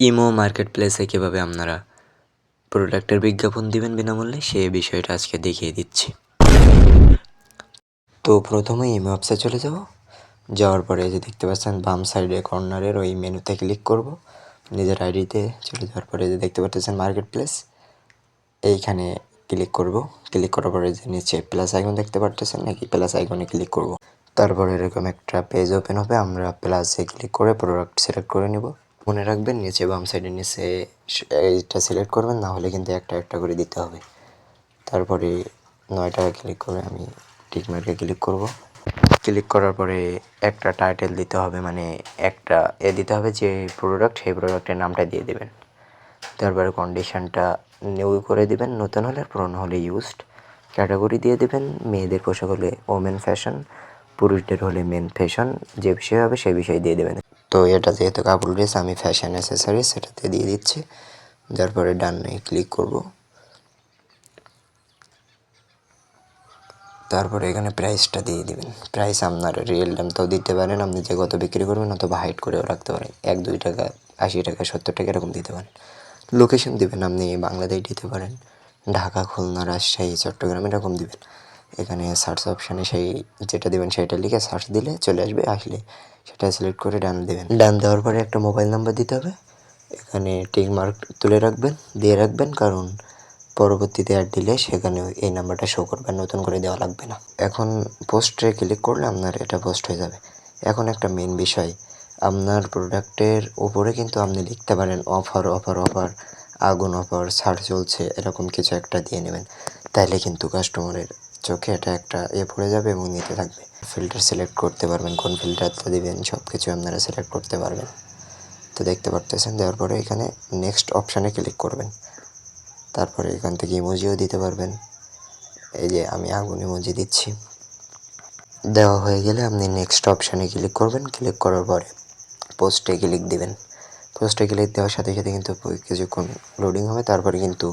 Imo market প্লেসে কীভাবে আপনারা প্রোডাক্টের বিজ্ঞাপন দিবেন বিনামূল্যে সেই বিষয়টা আজকে দেখিয়ে দিচ্ছি। তো প্রথমে ইমো অ্যাপসে চলে যাব। যাওয়ার পরে যে দেখতে পাচ্ছেন, বাম সাইডে কর্নারের ওই মেনুতে ক্লিক করব। নিজের আইডিতে চলে যাওয়ার পরে যে দেখতে পাচ্ছেন মার্কেট প্লেস এইখানে ক্লিক করব। ক্লিক করার পরে যে নিচে প্লাস আইকন দেখতে পারতেছেন নাকি? প্লাস আইকনে ক্লিক করব। তারপরে এরকম একটা পেজ ওপেন হবে, আমরা প্লাসে ক্লিক করে প্রোডাক্ট সিলেক্ট করে নিব। মনে রাখবেন, নিচে বাম সাইডের নিচে এইটা সিলেক্ট করবেন, না হলে কিন্তু একটা একটা করে দিতে হবে। তারপরে নয়টা ক্লিক করে আমি টিক মার্কে ক্লিক করব। ক্লিক করার পরে একটা টাইটেল দিতে হবে মানে একটা এ দিতে হবে যে প্রোডাক্ট সেই প্রোডাক্টের নামটা দিয়ে দেবেন। তারপরে কন্ডিশনটা নিউ করে দিবেন, নতুন হলে পুরনো হলে ইউজড ক্যাটাগরি দিয়ে দেবেন। মেয়েদের পোশাক হলে ওমেন ফ্যাশন পুরুষদের হলে মেন ফ্যাশন যে বিষয় হবে সেই বিষয় দিয়ে দেবেন। তো এটা যেহেতু কাপড় ড্রেস আমি ফ্যাশন অ্যাসেসারি সেটাতে দিয়ে দিচ্ছি। তারপরে ডানে ক্লিক করব। তারপরে এখানে প্রাইসটা দিয়ে দিবেন। প্রাইস আপনার রিয়েল দামটাও দিতে পারেন। আপনি যে কত বিক্রি করবেন, অথবা হাইট করেও রাখতে পারেন। এক, দুই টাকা, আশি টাকা, সত্তর টাকা এরকম দিতে পারেন। লোকেশন দিবেন আপনি, বাংলাদেশ দিতে পারেন। ঢাকা, খুলনা, রাজশাহী, চট্টগ্রাম এরকম দিবেন। এখানে সার্চ অপশানে সেই যেটা দেবেন সেটা লিখে সার্চ দিলে চলে আসবে, আসলে সেটা সিলেক্ট করে ডান দেবেন। ডান দেওয়ার পরে একটা মোবাইল নাম্বার দিতে হবে। এখানে টিক মার্ক তুলে রাখবেন, দিয়ে রাখবেন, কারণ পরবর্তীতে অ্যাড দিলে সেখানে এই নাম্বারটা শো করবে নতুন করে দেওয়া লাগবে না। এখন পোস্টে ক্লিক করলে আপনার এটা পোস্ট হয়ে যাবে। এখন একটা মেন বিষয়, আপনার প্রোডাক্টের উপরে কিন্তু আপনি লিখতে পারেন অফার অফার অফার আগুন অফার ছাড় চলছে, এরকম কিছু একটা দিয়ে নেবেন। তাইলে কিন্তু কাস্টমারের চোখে এটা একটা এ পড়ে যাবে এবং নিতে থাকবে। ফিল্টার সিলেক্ট করতে পারবেন, কোন ফিল্টারটা দিবেন সব কিছু আপনারা সিলেক্ট করতে পারবেন। তো দেখতে পারতেছেন, দেওয়ার পরে এখানে নেক্সট অপশানে ক্লিক করবেন। তারপরে এখান থেকে ইমোজিও দিতে পারবেন। এই যে আমি আগুন ইমোজি দিচ্ছি। দেওয়া হয়ে গেলে আপনি নেক্সট অপশানে ক্লিক করবেন। ক্লিক করার পরে পোস্টে ক্লিক দিবেন। পোস্টে ক্লিক দেওয়ার সাথে সাথে কিন্তু কিছুক্ষণ লোডিং হবে। তারপরে কিন্তু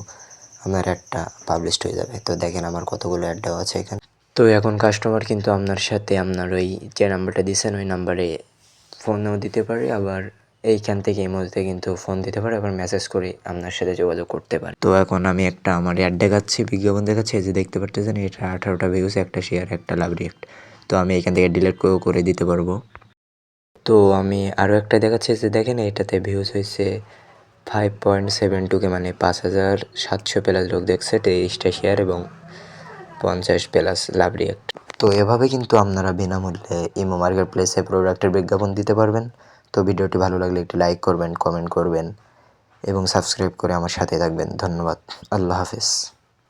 আপনার অ্যাডটা পাবলিশড হয়ে যাবে। তো দেখেন আমার কতগুলো অ্যাড দেওয়া আছে এখানে। তো এখন কাস্টমার কিন্তু আপনার সাথে আপনার ওই যে নাম্বারটা দিয়েছেন ওই নাম্বারে ফোনও দিতে পারে, আবার এইখান থেকে এই মুহূর্তে কিন্তু ফোন দিতে পারে, আবার মেসেজ করে আপনার সাথে যোগাযোগ করতে পারে। তো এখন আমি একটা আমার অ্যাড দেখাচ্ছি, বিজ্ঞাপন দেখাচ্ছি যে দেখতে পারতেছেন, এটা আঠারোটা ভিউজ একটা শেয়ার একটা লাভ রিয়েক্ট তো আমি এখান থেকে ডিলিট করে দিতে পারব। তো আমি আরও একটা দেখাচ্ছি যে দেখেন, এটাতে ভিউজ হয়েছে ফাইভ পয়েন্ট সেভেন টুকে মানে পাঁচ হাজার সাতশো প্লাস লোক দেখছে, তেইশটা শেয়ার এবং পঞ্চাশ প্লাস লাভ রিয়েক্ট তো এভাবে কিন্তু আপনারা বিনামূল্যে ইমো মার্কেট প্লেসে প্রোডাক্টের বিজ্ঞাপন দিতে পারবেন। তো ভিডিওটি ভালো লাগলে একটি লাইক করবেন কমেন্ট করবেন এবং সাবস্ক্রাইব করে আমার সাথে থাকবেন। ধন্যবাদ। আল্লাহ হাফেজ।